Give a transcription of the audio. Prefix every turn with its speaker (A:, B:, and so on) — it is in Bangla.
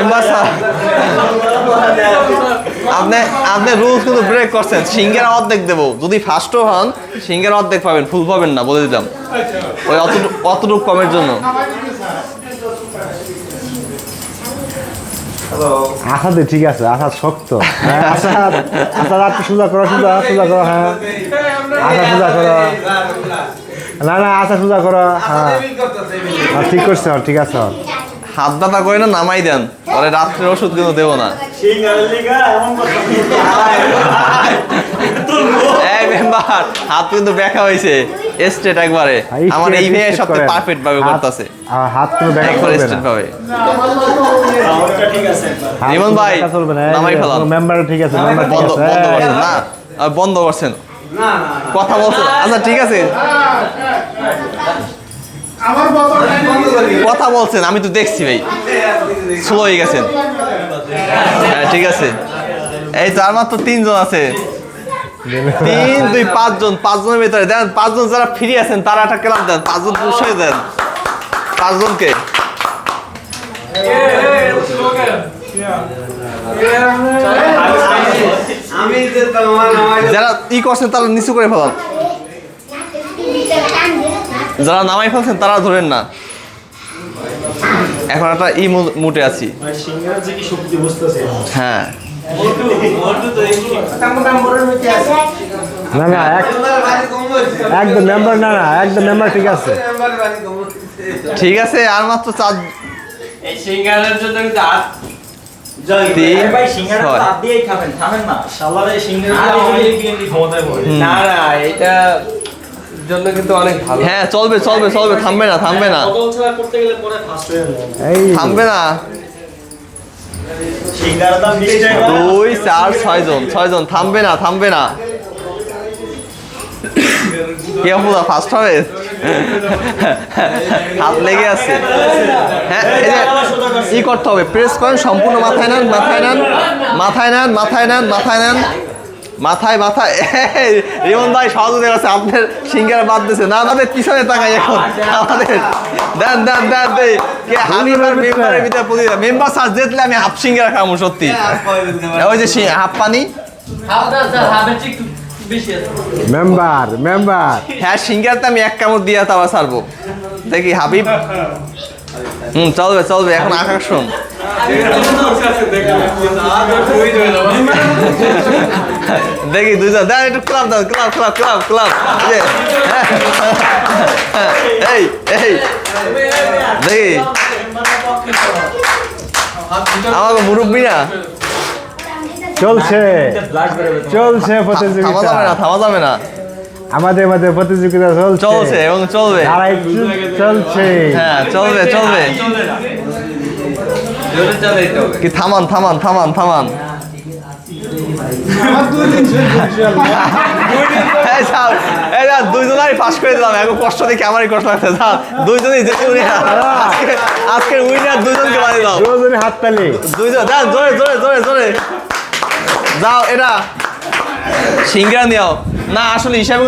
A: মেম্বার স্যার আপনি আপনি রুলস কিন্তু ব্রেক করছেন। সিঙ্গের অর্ধেক দেবো। যদি ফার্স্টও হন সিঙ্গের অর্ধেক পাবেন। ফুল পাবেন না বলে দিলাম। ওই অতটুকু অতটুকু কমের জন্য।
B: আসাদে ঠিক আছে। আসাদ শক্ত। হ্যাঁ আসাদ আসাদ আপনি সোজা করো সোজা সোজা করো হ্যাঁ। আশা সোজা করো। না না আশা সোজা করো। হ্যাঁ। হ্যাঁ, ঠিক করছে ঠিক আছে।
A: হাত ব্যথা করে না নামাই দেন। পরে রাত্রের ওষুধ কিন্তু দেবো না। এই মেম্বার হাত কিন্তু ব্যাখা হয়েছে। স্ট্রেট একবারে। আমার এই মেয়ে
B: straight
A: সবচেয়ে পারফেক্ট ভাবে করতেছে।
B: হাত
A: স্ট্রেট ভাবে। রিমন ভাই, নামাই ফেলান।
B: মেম্বার ঠিক আছে মেম্বার
A: বন্ধ বন্ধ করছেন না? বন্ধ করছেন? কথা বলছেন? আচ্ছা ঠিক আছে। কথা বলছেন আমি তো দেখছি ভাই। স্লো হয়ে গেছেন। হ্যাঁ ঠিক আছে। এই তো আর মাত্র তিনজন আছে। তিন দুই পাঁচজন পাঁচজনের ভিতরে। দেন পাঁচজন যারা ফ্রি আছেন তারা একটা ক্লাব দেন। পাঁচজন পুষে দেন। পাঁচজনকে।
C: আমি যে তোমার আমার
A: যারা ই করছেন তারা নিচু করে ফেলান। যারা নামাই ফেলছেন তারা ধরেন না। এখন একটা ই মুটে আছি। হ্যাঁ।
B: না না একদম মেম্বার না না একদম মেম্বার ঠিক আছে।
A: ঠিক আছে আর মাত্র চার
D: না
E: এটা জন্য কিন্তু অনেক ভালো।
A: হ্যাঁ চলবে চলবে চলবে থামবে না থামবে না।
D: করতে গেলে পরে ফার্স্ট হয়ে যাবে।
A: থামবে না।
D: সিঙ্গারা দাম 20 টাকা
A: দুই চার ছয় জন ছয় জন থামবে না থামবে না। কে পুরা ফার্স্ট হবে? হাত লেগে আছে। হ্যাঁ এই ই করতে হবে প্রেস করেন সম্পূর্ণ মাথায় নেন মাথায় নেন মাথায় নেন মাথায় নেন মাথায় নেন। মাথায় মাথায়। এই, রিমন ভাই সহযোগী আছে আপনার সিঙ্গার বাদ দিছে। না আমাদের পিছনে তাকাই এখন। আমাদের দেন দেন দেন দেন কে হাবিবার মেম্বারের ভিতরে প্রতিটা মেম্বার স্যার জিতলে আমি হাফ সিঙ্গারা খাব সত্যি। ওই যে সি- হাফ পানি।
B: Member member.
A: হ্যাঁ সিঙ্গারতে আমি এক কামড় দিয়ে তারপর ছাড়বো। দেখি হাবিব। হুম চলবে চলবে। এখন আকর্ষণ দেখি দুইজন দেন একটু ক্লাব দাও ক্লাব ক্লাব ক্লাব ক্লাব এই এই দেখি। আমাকে মুরব্বী না?
B: চলছে। চলছে
A: থামা
B: প্রতিযোগিতা
A: যাবে না থামা যাবে না।
B: আমাদের মধ্যে প্রতিযোগিতা চলছে।
A: চলছে এবং চলবে।
B: চলছে।
A: হ্যাঁ চলবে চলবে। কি থামান থামান থামান থামান। দুইজনারই পাস করে দিলাম। এখন কষ্ট দেখে আমারই কষ্ট লাগছে যাও, দুইজনই যেতে উইনার আজকে আজকের উইনার দুইজনকে বানিয়ে দাও
B: দুজনে হাততালি
A: দুইজন যাও জোরে জোরে জোরে জোরে। যাও এটা সিঙ্গরা নিও না আসলে হিসাবে